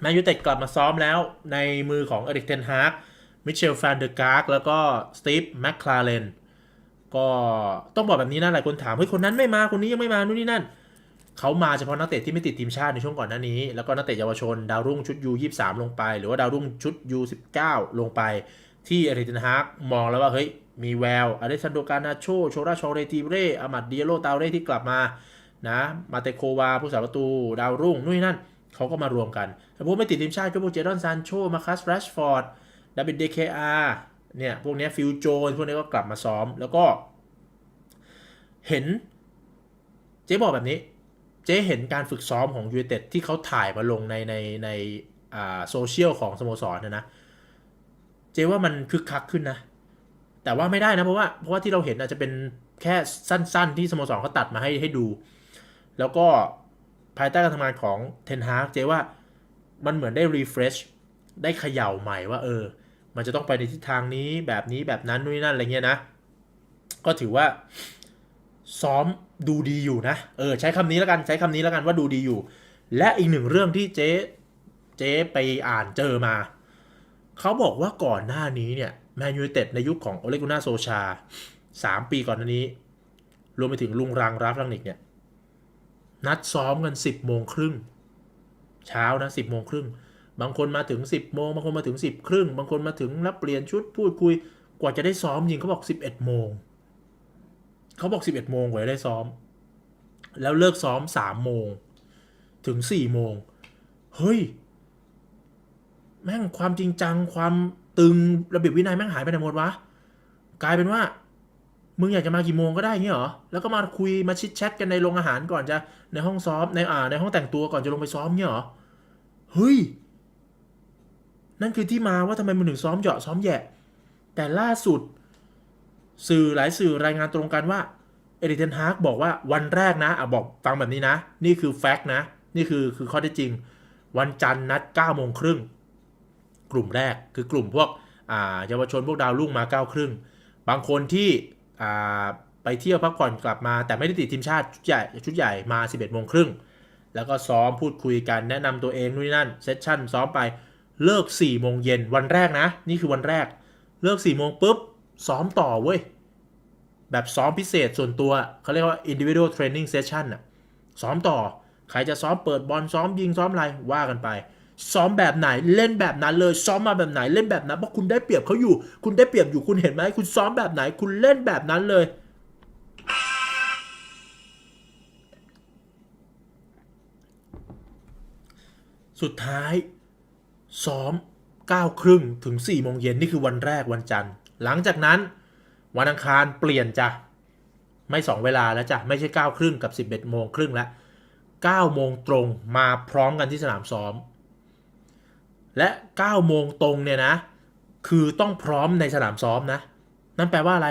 แมนยูเต็ดกลับมาซ้อมแล้วในมือของเอริกเทนฮาร์กมิเชลแฟนเดอร์การ์กแล้วก็สตีฟแมคคลาเรนก็ต้องบอกแบบนี้นะหลายคนถามเฮ้ยคนนั้นไม่มาคนนี้ยังไม่มานู่นนี่นั่นเขามาเฉพาะนักเตะที่ไม่ติดทีมชาติในช่วงก่อนหน้านี้ แล้วก็นักเตะเยาวชน ดาวรุ่งชุด U23 ลงไป หรือว่าดาวรุ่งชุด U19 ลงไป ที่เอริกเทนฮากมองแล้วว่าเฮ้ยมีแววอเลซันโดกานาโชโชราชอเรติเรอามัดเดียโลตาเร่ที่กลับมานะมาเตโควาผู้สาประตูดาวรุ่งนู่นนี่นั่น เขาก็มารวมกันแต่พวกไม่ติดทีมชาติก็พวกเจดอนซานโชมาคัสแรชฟอร์ดดาบิดเดเคอาร์เนี่ย พวกนี้ฟิลโจนพวกนี้ก็กลับมาซ้อม แล้วก็ เห็น เจ๊บอกแบบนี้ เจ๊เห็นการฝึกซ้อมของยู i เต็ดที่เขาถ่ายมาลงในในในอ่าโซเชียลของสโมสรนะนะ เจ๊ว่ามันคึกคักขึ้นนะ แต่ว่าไม่ได้นะ เพราะว่าเพราะว่าที่เราเห็นอาจจะเป็นแค่สั้น ๆ ที่สโมสรเขาตัดมาให้ให้ดู แล้วก็ ภายใต้การทำงานของเทนฮากเจ๊ว่ามันเหมือนได้รีเฟรชได้เขย่าใหม่ว่าเออ มันจะต้องไปในทิศทางนี้แบบนี้แบบนั้นนู่นนนั่นอะไรเงี้ยนะ ก็ถือว่าซ้อมดูดีอยู่นะ เออ ใช้คำนี้แล้วกันใช้คำนี้แล้วกันว่าดูดีอยู่ และอีกหนึ่งเรื่องที่เจ๊เจ๊ไปอ่านเจอมา เขาบอกว่าก่อนหน้านี้เนี่ยแมนยูเต็ดในยุคของโอเลกุน่าโซชาสามปีก่อนหน้านี้ รวมไปถึงลุงรังราฟรังนิกเนี่ย นัดซ้อมกันสิบโมงครึ่งเช้านะสิบโมงครึ่งบางคนมาถึงสิบโมงบางคนมาถึงสิบครึ่ง บางคนมาถึงแล้วเปลี่ยนชุดพูดคุย กว่าจะได้ซ้อมยิงเขาบอกสิบเอ็ดโมงเขาบอก 11โมงกว่าจะได้ซ้อม แล้วเลิกซ้อม3โมงถึง4โมงเฮ้ย แม่งความจริงจังความตึงระเบียบวินัยแม่งหายไปไหนหมดวะ กลายเป็นว่า มึงอยากจะมากี่โมงก็ได้เงี้ยหรอ แล้วก็มาคุยมาชิดแชทกันในโรงอาหารก่อนจะในห้องซ้อมในอ่าในห้องแต่งตัวก่อนจะลงไปซ้อมเงี้ยหรอ เฮ้ย นั่นคือที่มาว่าทำไมมึงถึงซ้อมเหยาะซ้อมแยะแต่ล่าสุด สื่อหลายสื่อรายงานตรงกันว่าเอริเทนฮาร์กบอกว่าวันแรกนะอะบอกฟังแบบนี้นะ นี่คือแฟกต์นะ นี่คือคือข้อเท็จจริง วันจันทร์นัด9โมงครึ่งกลุ่มแรกคือกลุ่มพวกอ่าเยาวชนพวกดาวรุ่งมา9ครึ่งบางคนที่ ไปเที่ยวพักผ่อนกลับมา แต่ไม่ได้ติดทีมชาติชุดใหญ่ชุดใหญ่มา 11โมงครึ่งแล้วก็ซ้อมพูดคุยกันแนะนำตัวเองนู่นนี่นั่นเซสชั่นซ้อมไปเลิก4โมงเย็นวันแรกนะ นี่คือวันแรก เลิก4โมงปุ๊บ ซ้อมต่อเว้ย แบบซ้อมพิเศษส่วนตัวเขาเรียกว่า individual training session น่ะซ้อมต่อ ใครจะซ้อมเปิดบอลซ้อมยิงซ้อมอะไรว่ากันไป ซ้อมแบบไหนเล่นแบบนั้นเลยซ้อมมาแบบไหนเล่นแบบนั้นเพราะคุณได้เปรียบเขาอยู่ คุณได้เปรียบอยู่คุณเห็นไหมคุณซ้อมแบบไหน คุณเล่นแบบนั้นเลย สุดท้าย ซ้อม9ครึ่งถึง4โมงเย็นนี่คือวันแรกวันจันทร์ หลังจากนั้นวันอังคารเปลี่ยนจ้ะไม่สองเวลาแล้วจ้ะไม่ใช่9ครึ่งกับ 11โมงครึ่งแล้ว9โมงตรงมาพร้อมกันที่สนามซ้อม และ9โมงตรงเนี่ยนะ คือต้องพร้อมในสนามซ้อมนะ นั่นแปลว่าอะไร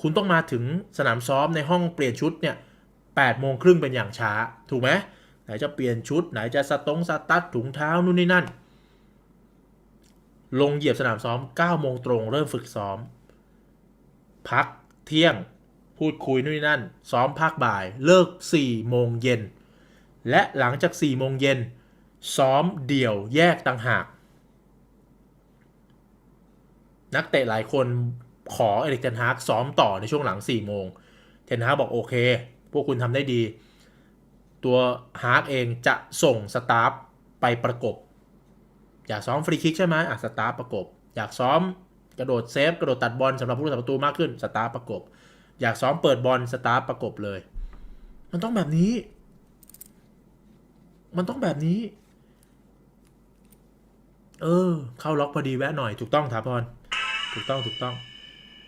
คุณต้องมาถึงสนามซ้อมในห้องเปลี่ยนชุดเนี่ย8โมงครึ่งเป็นอย่างช้า ถูกไหมไหนจะเปลี่ยนชุด ไหนจะสตงสตัดถุงเท้านู่นนี่นั่น ลงเหยียบสนามซ้อม9โมงตรงเริ่มฝึกซ้อม พักเที่ยงพูดคุยนู่นนี่นั่น ซ้อมภาคบ่ายเลิก4โมงเย็นและหลังจาก4โมงเย็นซ้อมเดี่ยวแยกต่างหาก นักเตะหลายคนขอเอริกเทนฮากซ้อมต่อในช่วงหลัง4โมง เทนฮากบอกโอเค พวกคุณทำได้ดี ตัวฮากเองจะส่งสตาฟไปประกบ อยากซ้อมฟรีคิกใช่ไหมอะสตาฟประกบ อยากซ้อมกระโดดเซฟ กระโดดตัดบอลสำหรับผู้รักษาประตูมากขึ้นสตาร์ประกบ อยากซ้อมเปิดบอลสตาร์ประกบเลย มันต้องแบบนี้ มันต้องแบบนี้ เออ เข้าล็อกพอดีแวะหน่อยถูกต้องถาพร ถูกต้องถูกต้อง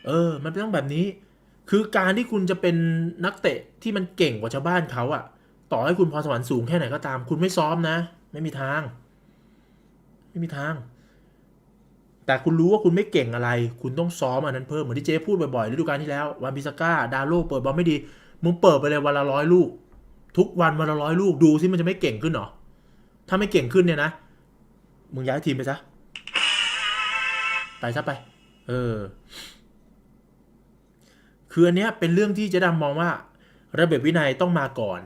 เออ มันต้องแบบนี้ คือการที่คุณจะเป็นนักเตะที่มันเก่งกว่าชาวบ้านเขาอะต่อให้คุณพรสวรรค์สูงแค่ไหนก็ตาม คุณไม่ซ้อมนะ ไม่มีทาง ไม่มีทาง แต่คุณรู้ว่าคุณไม่เก่งอะไร คุณต้องซ้อมอันนั้นเพิ่มเหมือนที่เจ๊พูดบ่อยๆฤดูกาลที่แล้ววันพิซาก้าดาโลเปิดบอลไม่ดีมึงเปิดไปเลยวันละร้อยลูก ทุกวันวันละร้อยลูกดูซิมันจะไม่เก่งขึ้นหรอถ้าไม่เก่งขึ้นเนี่ยนะมึงย้ายทีมไปซะไปซะไป เออ คืออันเนี้ยเป็นเรื่องที่เจ๊ดำมองว่า ระเบียบวินัยต้องมาก่อน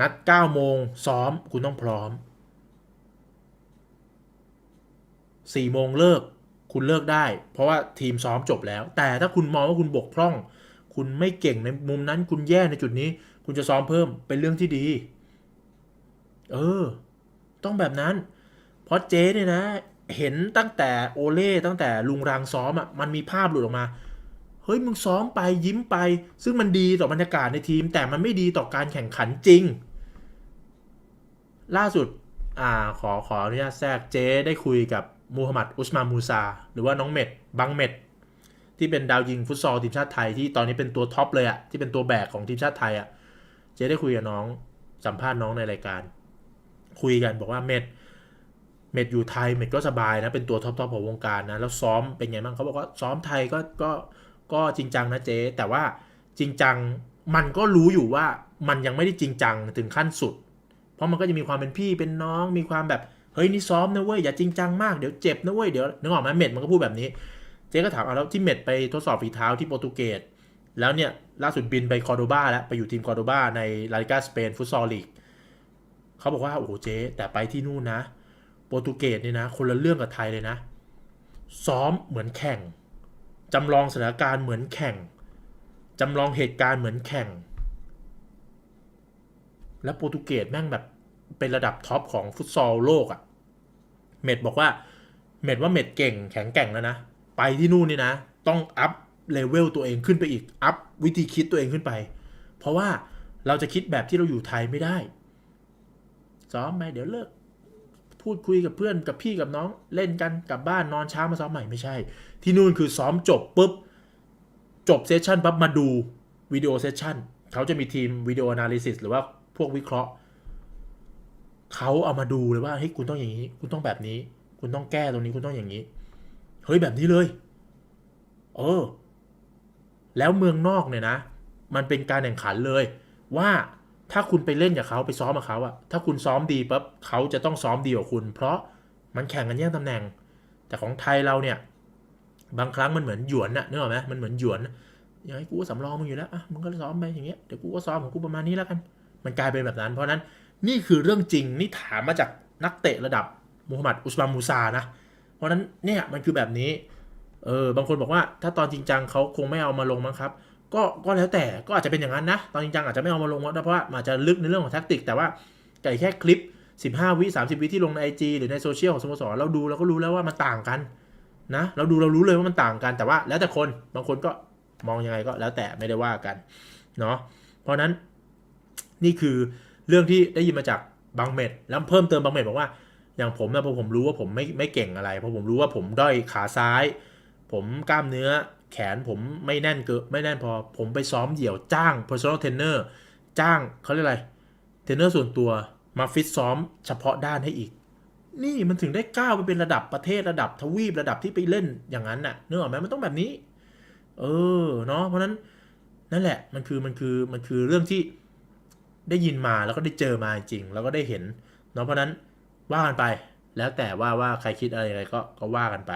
นัด9โมงซ้อมคุณต้องพร้อมสี่โมงเลิกคุณเลิกได้ เพราะว่าทีมซ้อมจบแล้ว แต่ถ้าคุณมองว่าคุณบกพร่อง คุณไม่เก่งในมุมนั้น คุณแย่ในจุดนี้ คุณจะซ้อมเพิ่มเป็นเรื่องที่ดี เออ ต้องแบบนั้น เพราะเจ๊เนี่ยนะ เห็นตั้งแต่โอเล่ตั้งแต่ลุงรังซ้อมอะมันมีภาพหลุดออกมาเฮ้ยมึงซ้อมไปยิ้มไป ซึ่งมันดีต่อบรรยากาศในทีม แต่มันไม่ดีต่อการแข่งขันจริง ล่าสุดอ่าขอขออนุญาตแทรกเจ๊ได้คุยกับมูฮัมหมัดอุสมามูซา หรือว่าน้องเม็ดบังเม็ดที่เป็นดาวยิงฟุตซอลทีมชาติไทยที่ตอนนี้เป็นตัวท็อปเลยอะที่เป็นตัวแบกของทีมชาติไทยอะเจ๊ได้คุยกับน้องสัมภาษณ์น้องในรายการ คุยกันบอกว่าเม็ด เมดอยู่ไทยเมดก็สบายนะ เป็นตัวท็อปทอปของวงการนะ แล้วซ้อมเป็นไงบ้างเขาบอกว่าซ้อมไทยก็ก็ก็จริงจังนะเจ๊แต่ว่าจริงจังมันก็รู้อยู่ว่ามันยังไม่ได้จริงจังถึงขั้นสุด เพราะมันก็จะมีความเป็นพี่เป็นน้องมีความแบบเฮ้ยนี่ซ้อมนะเว้ยอย่าจริงจังมากเดี๋ยวเจ็บนะเว้ยเดี๋ยวนึกออกไหมเมดมันก็พูดแบบนี้ เจ๊ก็ถามเอาแล้วที่เมดไปทดสอบฝีเท้าที่โปรตุเกสแล้วเนี่ยล่าสุดบินไปคอร์โดบาแล้วไปอยู่ทีมคอร์โดบาในลาลิกาสเปนฟุตซอลลีกเขาบอกว่าโอ้โหเจ๊แต่ไปที่นู่นนะ ปรตุเกสเนี่ยนะคนละเรื่องกับไทยเลยนะ ซ้อมเหมือนแข่งจำลองสถานการณ์เหมือนแข่งจำลองเหตุการณ์เหมือนแข่ง แล้วโปรตุเกสแม่งแบบเป็นระดับท็อปของฟุตซอลโลกอะ่ะ เม็ดบอกว่า เม็ดว่าเม็ดเก่งแข็งแกร่งแล้วนะ ไปที่นู่นนี่นะ ต้องอัพเลเวลตัวเองขึ้นไปอีก อัพวิธีคิดตัวเองขึ้นไป เพราะว่าเราจะคิดแบบที่เราอยู่ไทยไม่ได้ ซ้อมไปเดี๋ยวเลิก พูดคุยกับเพื่อนกับพี่กับน้องเล่นกันกลับบ้านนอนเช้ามาซ้อมใหม่ไม่ใช่ ที่นู่นคือซ้อมจบปุ๊บจบเซสชันปั๊บมาดูวิดีโอเซสชันเขาจะมีทีมวิดีโอนาลิซิสหรือว่าพวกวิเคราะห์เขาเอามาดูเลยว่าเฮ้ยคุณต้องอย่างนี้ คุณต้องแบบนี้ คุณต้องแก้ตรงนี้คุณต้องอย่างนี้เฮ้ยแบบนี้เลย เออ แล้วเมืองนอกเนี่ยนะ มันเป็นการแข่งขันเลยว่า ถ้าคุณไปเล่นกับเขาไปซ้อมกับเขาอะถ้าคุณซ้อมดีปั๊บเขาจะต้องซ้อมดีกว่าคุณ เพราะมันแข่งกันแย่งตำแหน่ง แต่ของไทยเราเนี่ย บางครั้งมันเหมือนหยวนน่ะนึกออกไหมมันเหมือนหยวนอย่างไอ้กูก็สำรองมึงอยู่แล้วอะมึงก็ซ้อมไปอย่างเงี้ยเดี๋ยวกูก็ซ้อมของกูประมาณนี้แล้วกัน มันกลายเป็นแบบนั้น เพราะนั้นนี่คือเรื่องจริงนี่ถามมาจากนักเตะระดับมูฮัมหมัดอุสมานมูซานะเพราะนั้นเนี่ยมันคือแบบนี้เออบางคนบอกว่าถ้าตอนจริงจังเขาคงไม่เอามาลงมั้งครับ ก็ก็แล้วแต่ก็อาจจะเป็นอย่างนั้นนะ ตอนจริงจังอาจจะไม่เอามาลงเพราะว่ามันอาจจะลึกในเรื่องของแท็กติก แต่ว่าไก่แค่คลิป 15 วิ30 วิที่ลงใน IG หรือในโซเชียลของสโมสรเราดูเราก็รู้แล้วว่ามันต่างกันนะเราดูเรารู้เลยว่ามันต่างกันแต่ว่าแล้วแต่คนบางคนก็มองยังไงก็แล้วแต่ไม่ได้ว่ากันเนาะเพราะนั้นนี่คือเรื่องที่ได้ยินมาจากบางเม็ดแล้วเพิ่มเติมบางเม็ดบอกว่า อย่างผมนะพอผมรู้ว่าผมไม่ไม่เก่งอะไรเพราะผมรู้ว่าผมด้อยขาซ้าย ผมกล้ามเนื้อ แขนผมไม่แน่นเกินไม่แน่นพอผมไปซ้อมเดี่ยวจ้าง personal trainer จ้างเขาเรียกอะไรเทรนเนอร์ส่วนตัวมาฟิตซ้อมเฉพาะด้านให้อีก นี่มันถึงได้ก้าวไปเป็นระดับประเทศระดับทวีประดับที่ไปเล่นอย่างนั้นน่ะนึกออกไหมมันต้องแบบนี้ เออเนาะเพราะนั้นนั่นแหละมันคือมันคือมันคือเรื่องที่ได้ยินมาแล้วก็ได้เจอมาจริง แล้วก็ได้เห็นเนาะเพราะฉะนั้นว่ากันไปแล้วแต่ว่าว่าใครคิดอะไรอะไรก็ก็ว่ากันไป